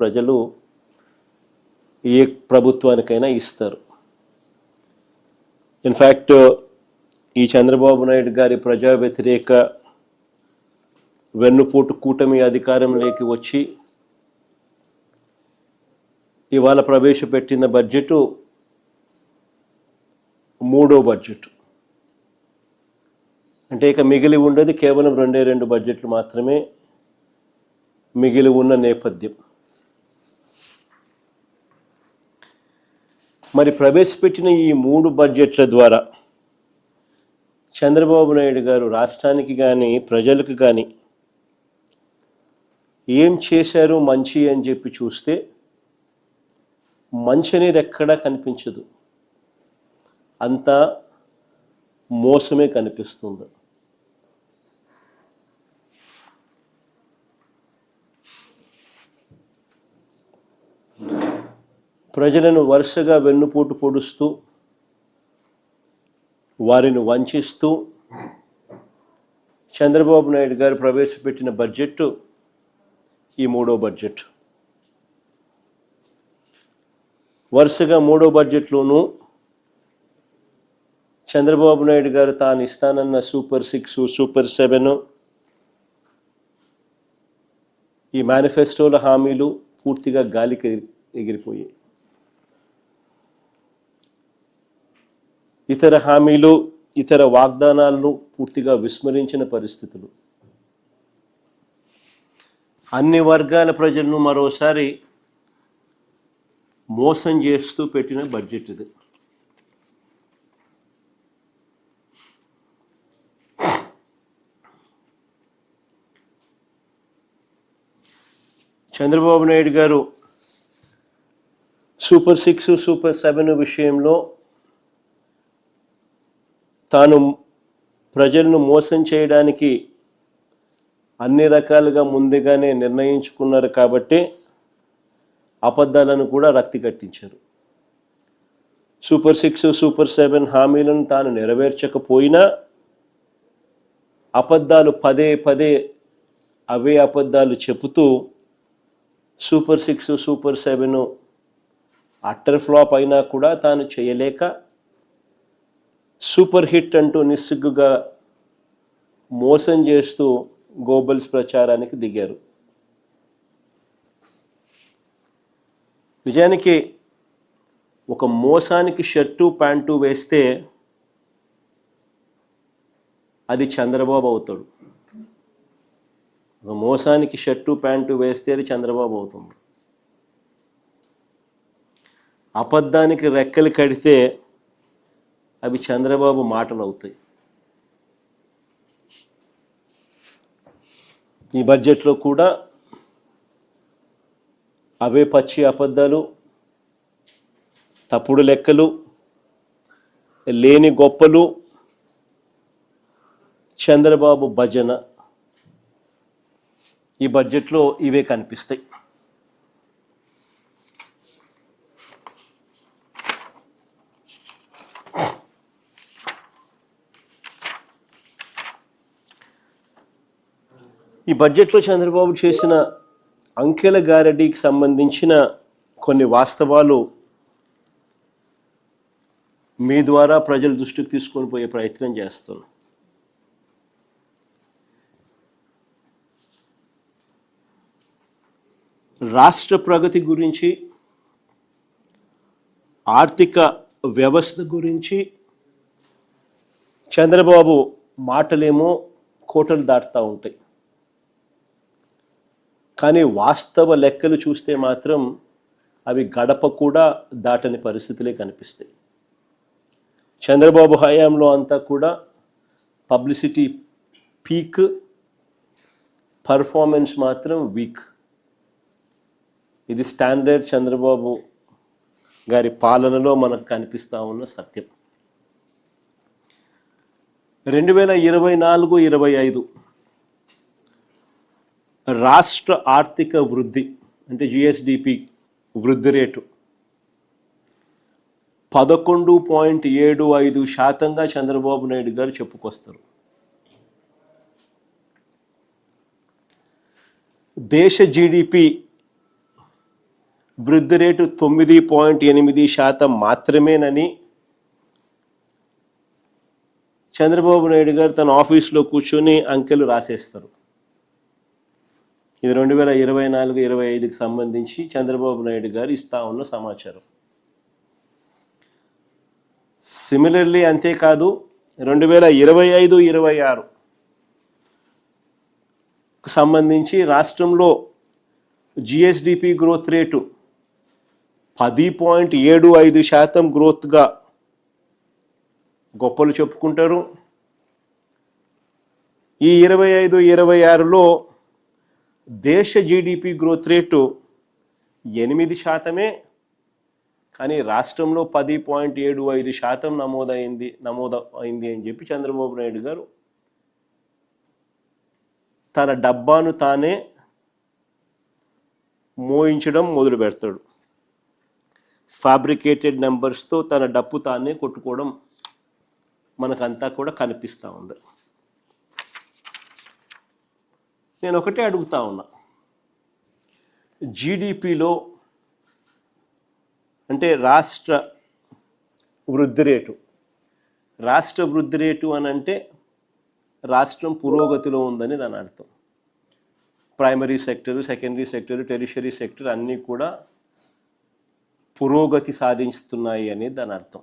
ప్రజలు ఏ ప్రభుత్వానికైనా ఇస్తారు. ఇన్ఫ్యాక్ట్ ఈ చంద్రబాబు నాయుడు గారి ప్రజా వ్యతిరేక వెన్నుపోటు కూటమి అధికారంలోకి వచ్చి ఇవాళ ప్రవేశపెట్టిన బడ్జెట్ మూడో బడ్జెట్. అంటే ఇక మిగిలి ఉండేది కేవలం రెండే రెండు బడ్జెట్లు మాత్రమే మిగిలి ఉన్న నేపథ్యం. మరి ప్రవేశపెట్టిన ఈ మూడు బడ్జెట్ల ద్వారా చంద్రబాబు నాయుడు గారు రాష్ట్రానికి కానీ ప్రజలకు కానీ ఏం చేశారు మంచి అని చెప్పి చూస్తే మంచి అనేది ఎక్కడా కనిపించదు. అంతా మోసమే కనిపిస్తుంది. ప్రజలను వరుసగా వెన్నుపోటు పొడుస్తూ వారిని వంచిస్తూ చంద్రబాబు నాయుడు గారు ప్రవేశపెట్టిన బడ్జెట్ ఈ మూడో బడ్జెట్ వరుసగా మూడో బడ్జెట్లోనూ చంద్రబాబు నాయుడు గారు తాను ఇస్తానన్న సూపర్ సిక్స్ సూపర్ సెవెన్ ఈ మేనిఫెస్టోల హామీలు పూర్తిగా గాలికి ఎగిరి- ఎగిరిపోయాయి. ఇతర హామీలు ఇతర వాగ్దానాలను పూర్తిగా విస్మరించిన పరిస్థితులు. అన్ని వర్గాల ప్రజలను మరోసారి మోసం చేస్తూ పెట్టిన బడ్జెట్ ఇది. చంద్రబాబు నాయుడు గారు సూపర్ సిక్స్ సూపర్ సెవెన్ విషయంలో తాను ప్రజలను మోసం చేయడానికి అన్ని రకాలుగా ముందుగానే నిర్ణయించుకున్నారు కాబట్టి అబద్ధాలను కూడా రక్తి కట్టించారు. సూపర్ సిక్స్ సూపర్ సెవెన్ హామీలను తాను నెరవేర్చకపోయినా అబద్ధాలు పదే పదే అవే అబద్ధాలు చెబుతూ super six super seven utter flop అయినా కూడా తాను చేయలేక సూపర్ హిట్ అంటూ నిస్సిగ్గుగా మోసం చేస్తూ గోబల్స్ ప్రచారానికి దిగారు. నిజానికి ఒక మోసానికి షర్టు ప్యాంటు వేస్తే అది చంద్రబాబు అవుతాడు. ఒక మోసానికి షర్టు ప్యాంటు వేస్తే అది చంద్రబాబు అవుతుంది. అబద్ధానికి రెక్కలు కడితే అవి చంద్రబాబు మాటలు అవుతాయి. ఈ బడ్జెట్లో కూడా అవే పచ్చి అబద్ధాలు తప్పుడు లెక్కలు లేని గొప్పలు చంద్రబాబు భజన ఈ బడ్జెట్లో ఇవే కనిపిస్తాయి. ఈ బడ్జెట్లో చంద్రబాబు చేసిన అంకెల గారెడ్డికి సంబంధించిన కొన్ని వాస్తవాలు మీ ద్వారా ప్రజల దృష్టికి తీసుకొని పోయే ప్రయత్నం చేస్తున్నాం. రాష్ట్ర ప్రగతి గురించి ఆర్థిక వ్యవస్థ గురించి చంద్రబాబు మాటలేమో కోటలు దాటుతూ ఉంటాయి. కానీ వాస్తవ లెక్కలు చూస్తే మాత్రం అవి గడప కూడా దాటని పరిస్థితులే కనిపిస్తాయి. చంద్రబాబు హయాంలో అంతా కూడా పబ్లిసిటీ పీక్ పర్ఫార్మెన్స్ మాత్రం వీక్. ఇది స్టాండర్డ్ చంద్రబాబు గారి పాలనలో మనకు కనిపిస్తూ ఉన్న సత్యం. రెండు వేల ఇరవై నాలుగు ఇరవై ఐదు రాష్ట్ర ఆర్థిక వృద్ధి అంటే జిఎస్డిపి వృద్ధి రేటు పదకొండు పాయింట్ ఏడు ఐదు శాతంగా చంద్రబాబు నాయుడు గారు చెప్పుకొస్తారు. దేశ జీడిపి వృద్ధి రేటు తొమ్మిది పాయింట్ ఎనిమిది శాతం మాత్రమేనని చంద్రబాబు నాయుడు గారు తన ఆఫీస్లో కూర్చొని అంకెలు రాసేస్తారు. ఇది రెండు వేల ఇరవై నాలుగు ఇరవై ఐదుకి సంబంధించి చంద్రబాబు నాయుడు గారు ఇస్తా ఉన్న సమాచారం. సిమిలర్లీ అంతేకాదు రెండు వేల ఇరవై ఐదు ఇరవై ఆరు సంబంధించి రాష్ట్రంలో జిఎస్డిపి గ్రోత్ రేటు పది పాయింట్ ఏడు ఐదు శాతం గ్రోత్గా గొప్పలు చెప్పుకుంటారు. ఈ ఇరవై ఐదు ఇరవై ఆరులో దేశ జీడిపి గ్రోత్ రేటు ఎనిమిది శాతమే కానీ రాష్ట్రంలో పది పాయింట్ ఏడు ఐదు శాతం నమోదైంది నమోదు అయింది అని చెప్పి చంద్రబాబు నాయుడు గారు తన డబ్బాను తానే మోయించడం మొదలు పెడతాడు. ఫ్యాబ్రికేటెడ్ నెంబర్స్తో తన డప్పు తానే కొట్టుకోవడం మనకంతా కూడా కనిపిస్తూ ఉంది. నేను ఒకటే అడుగుతా ఉన్నా. జీడిపిలో అంటే రాష్ట్ర వృద్ధి రేటు. రాష్ట్ర వృద్ధి రేటు అని అంటే రాష్ట్రం పురోగతిలో ఉందని దాని అర్థం. Primary sector secondary sector tertiary sector అన్నీ కూడా పురోగతి సాధిస్తున్నాయి అనేది దాని అర్థం.